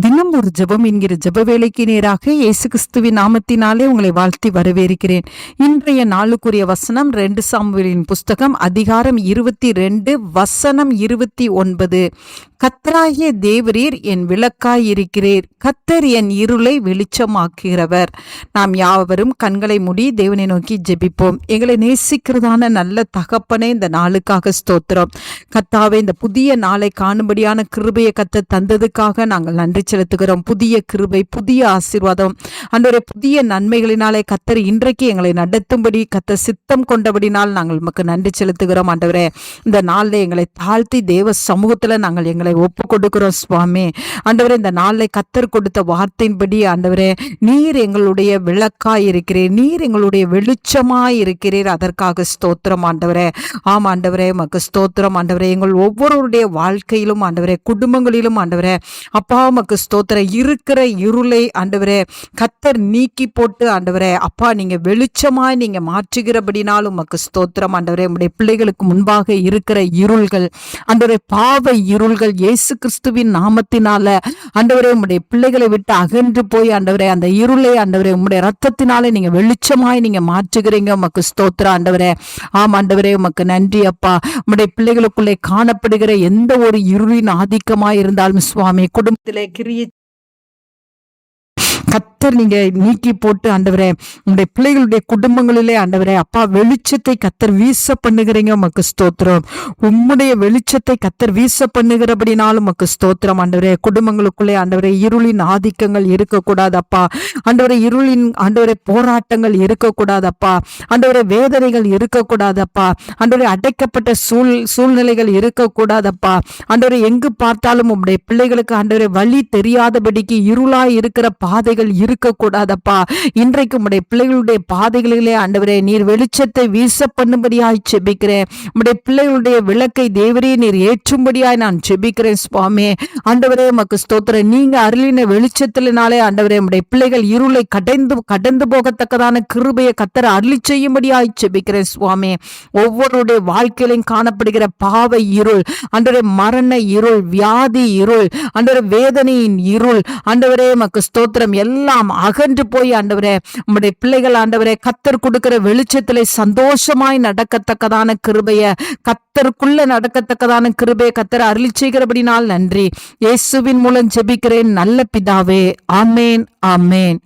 தினம் ஒரு ஜெபம் என்கிற ஜெப வேலைக்கு நேராக இயேசு கிறிஸ்துவின் நாமத்தினாலே உங்களை வாழ்த்தி வரவேற்கிறேன். இன்றைய நாளுக்குரிய வசனம் ரெண்டு சாமுவேலின் புஸ்தகம் அதிகாரம் இருபத்தி ரெண்டு வசனம் இருபத்தி ஒன்பது. கத்தராகிய தேவரீர் என் விளக்காயிருக்கிறீர். கத்தர் என் இருளை வெளிச்சமாக்குகிறவர். நாம் யாவரும் கண்களை மூடி தேவனை நோக்கி ஜெபிப்போம். எங்களை நேசிக்கிறதான நல்ல தகப்பனே இந்த நாளுக்காக ஸ்தோத்திரம். கத்தாவே இந்த புதிய நாளை காணும்படியான கிருபையை கத்த தந்ததுக்காக நாங்கள் நன்றி செலுத்துகிறோம். புதிய கிருபை புதிய ஆசீர்வாதம். அன்றொரு புதிய நன்மைகளினாலே கத்தர் இன்றைக்கு எங்களை நடத்தும்படி கத்த சித்தம் கொண்டபடினால் நாங்கள் உமக்கு நன்றி செலுத்துகிறோம். ஆண்டவரே இந்த நாளில் எங்களை தாழ்த்தி தேவ சமூகத்தில் நாங்கள் எங்களை ஒப்பு கொடுக்கிறோம் சுவாமி. ஆண்டவரே இந்த நாளில் கத்தர் கொடுத்த வார்த்தையின்படி ஆண்டவரே நீர் எங்களுடைய விளக்காய் இருக்கிறீர் நீர் எங்களுடைய வெளிச்சமாய் இருக்கிறீர். அதற்காக ஸ்தோத்திரம் ஆண்டவரே. ஆம் ஆண்டவரே மக்கு ஸ்தோத்திரம் ஆண்டவரே. எங்கள் ஒவ்வொருவருடைய வாழ்க்கையிலும் ஆண்டவரே குடும்பங்களிலும் ஆண்டவரே அப்பா மக்கு ஸ்தோத்திரம். இருக்கிற இருளை ஆண்டவரே கத்தர் நீக்கி போட்டு ஆண்டவரே அப்பா நீங்க வெளிச்சமாய் நீங்க மாற்றுகிறபடினாலும் உமக்கு ஸ்தோத்திரம் ஆண்டவரே. உடைய பிள்ளைகளுக்கு முன்பாக இருக்கிற இருள்கள் ஆண்டவரே பாவ இருள்கள் இயேசு கிறிஸ்துவின் நாமத்தினால ஆண்டவரே உம்முடைய பிள்ளைகளை விட்டு அகன்று போய் ஆண்டவரே அந்த இருளை ஆண்டவரே உம்முடைய ரத்தத்தினாலே நீங்க வெளிச்சமாய் நீங்க மாற்றுகிறீங்க. உமக்கு ஸ்தோத்திர ஆண்டவரே. ஆம் ஆண்டவரே உமக்கு நன்றி அப்பா. உம்முடைய பிள்ளைகளுக்குள்ளே காணப்படுகிற எந்த ஒரு இருளின் ஆதிக்கமாய் இருந்தாலும் சுவாமி குடும்பத்திலே கிரிய கத்தர் நீங்க நீக்கி போட்டு ஆண்டவரே உங்களுடைய பிள்ளைகளுடைய குடும்பங்களிலே ஆண்டவரே அப்பா வெளிச்சத்தை கத்தர் வீச பண்ணுகிறீங்க உமக்கு ஸ்தோத்திரம். உம்முடைய வெளிச்சத்தை கத்தர் வீச பண்ணுகிறபடினாலும் உமக்கு ஸ்தோத்திரம் ஆண்டவரே. குடும்பங்களுக்குள்ளே ஆண்டவரே இருளின் ஆதிக்கங்கள் இருக்கக்கூடாது அப்பா. ஆண்டவரே இருளின் ஆண்டவரே போராட்டங்கள் இருக்கக்கூடாதப்பா ஆண்டவரே வேதனைகள் இருக்கக்கூடாதப்பா ஆண்டவரே அடைக்கப்பட்ட சூழ் சூழ்நிலைகள் இருக்கக்கூடாதப்பா ஆண்டவரே எங்கு பார்த்தாலும் உம்முடைய பிள்ளைகளுக்கு ஆண்டவரே வழி தெரியாதபடிக்கு இருளாய் இருக்கிற பாதைகள் பாதைகள் இருக்கக்கூடாதப்பா. இன்றைக்கு உடைய பிள்ளைகளுடைய பாதைகளிலே ஆண்டவரே நீர் வெளிச்சத்தை வீச பண்ணும்படியாய் செபிக்கிறேன் உடைய பிள்ளைகளுடைய விளக்கை தேவரே நீர் ஏற்றும்படியாய் நான் செபிக்கிறேன் சுவாமி. ஆண்டவரே மக்கு ஸ்தோத்திர நீங்க அருளின வெளிச்சத்தினாலே ஆண்டவரே உடைய பிள்ளைகள் இருளை கடந்து கடந்து போகத்தக்கதான கிருபையை கத்தர அருளி செய்யும்படியாய் செபிக்கிறேன் சுவாமி. ஒவ்வொருடைய வாழ்க்கையிலும் காணப்படுகிற பாவை இருள் ஆண்டவரே மரண இருள் வியாதி இருள் ஆண்டவரே வேதனையின் இருள் அன்றவரே மக்கு ஸ்தோத்திரம். எல்லாம் அகன்று போய் ஆண்டவரே உம்முடைய பிள்ளைகள் ஆண்டவரே கத்தர் கொடுக்கிற வெளிச்சத்திலே சந்தோஷமாய் நடக்கத்தக்கதான கிருபைய கத்தருக்குள்ள நடக்கத்தக்கதான கிருபைய கத்தர் அருளி செய்கிறபடினால் நன்றி. இயேசுவின் மூலம் ஜெபிக்கிறேன். நல்ல பிதாவே. ஆமேன் ஆமேன்.